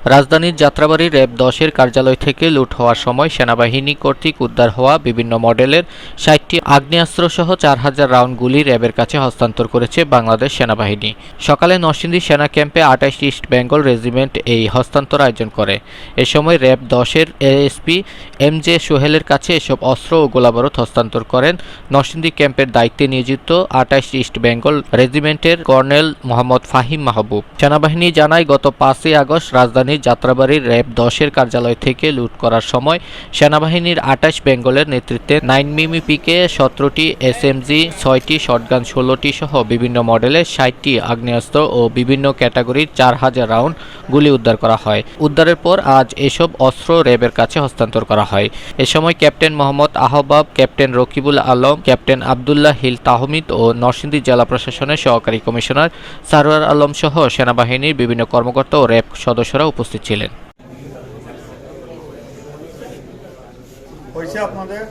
রাজধানীর যাত্রাবাড়ি র্যাব দশের কার্যালয় থেকে লুট হওয়ার সময় সেনাবাহিনী কর্তৃক উদ্ধার হওয়া বিভিন্ন মডেলের ষাটটি আগ্নেয়াস্ত্রসহ চার হাজার রাউন্ড গুলি র্যাবের কাছে হস্তান্তর করেছে বাংলাদেশ সেনাবাহিনী। সকালে নরসিংদী সেনা ক্যাম্পে আঠাশটি ইস্ট বেঙ্গল রেজিমেন্ট এই হস্তান্তর আয়োজন করে। এ সময় র্যাব দশের এএসপি এম জে সোহেলের কাছে এসব অস্ত্র ও গোলাবারুদ হস্তান্তর করেন। নরসিংদী ক্যাম্পের দায়িত্বে নিয়োজিত আঠাশ ইস্ট বেঙ্গল রেজিমেন্টের কর্নেল মোহাম্মদ ফাহিম মাহবুব। সেনাবাহিনী জানায়, গত পাঁচই আগস্ট রাজধানীর যাত্রাবাড়ির র্যাব দশের কার্যালয় থেকে লুট করার সময় সেনাবাহিনীর আটাশ বেঙ্গলের নেতৃত্বে নাইন মিমি পিকে, সতেরোটি এসএমজি, ছয়টি শটগান, ষোলোটি সহ বিভিন্ন মডেলের ষাটটি আগ্নেয়াস্ত্র ও বিভিন্ন ক্যাটাগরির চার হাজার রাউন্ড গুলি উদ্ধার করা হয়। উদ্ধারের পর আজ এসব অস্ত্র র্যাবের কাছে হস্তান্তর করা হয়। এ সময় captain Mohammad Ahbab, captain Rakibul Alam, captain Abdullah Hil Tahmid ও নরসিংদী জেলা প্রশাসনের সহকারী কমিশনার সারোয়ার আলম সহ সেনাবাহিনীর বিভিন্ন কর্মকর্তা ও র্যাব সদস্যরা উপস্থিত ছিলেন। আপনাদের?